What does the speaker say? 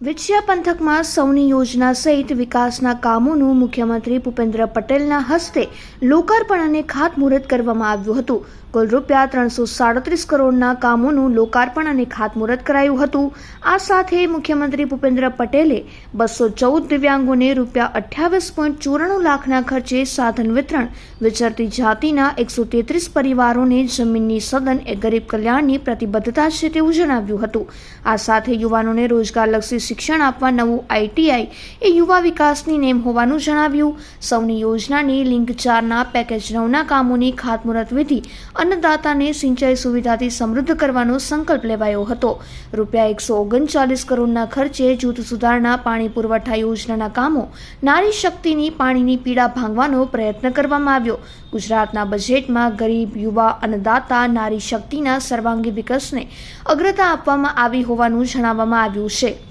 વિછિયા પંથકમાં સૌની યોજના સહિત વિકાસના કામોનું મુખ્યમંત્રી ભૂપેન્દ્ર પટેલના હસ્તે લોકાર્પણ અને ખાતમુહૂર્ત કરવામાં આવ્યું હતું. કુલ રૂપિયા ત્રણસો સાડત્રીસ કરોડના કામોનું લોકાર્પણ અને ખાતમુહૂર્ત કરાયું હતું. આ સાથે મુખ્યમંત્રી ભૂપેન્દ્ર પટેલે બસો ચૌદ દિવ્યાંગોને રૂપિયા અઠ્યાવીસ પોઈન્ટ ચોરાણું લાખના ખર્ચે સાધન વિતરણ, વિચરતી જાતિના એકસો તેત્રીસ પરિવારોને જમીનની સદન એ ગરીબ કલ્યાણની પ્રતિબદ્ધતા છે તેવું જણાવ્યું હતું. આ સાથે યુવાનોને રોજગારલક્ષી શિક્ષણ આપવા નવું આઈટીઆઈ એ યુવા વિકાસની નેમ હોવાનું જણાવ્યું. સૌની યોજનાની લિંક ચારના પેકેજ નવના કામોની ખાતમુહૂર્ત વિધિ અન્નદાતાને સિંચાઈ સુવિધાથી સમૃદ્ધ કરવાનો સંકલ્પ લેવાયો હતો. રૂપિયા એકસો ઓગણચાલીસ કરોડના ખર્ચે જૂથ સુધારણા પાણી પુરવઠા યોજનાના કામો નારી શક્તિની પાણીની પીડા ભાંગવાનો પ્રયત્ન કરવામાં આવ્યો. ગુજરાતના બજેટમાં ગરીબ યુવા અન્નદાતા નારી શક્તિના સર્વાંગી વિકાસને અગ્રતા આપવામાં આવી હોવાનું જણાવવામાં આવ્યું છે.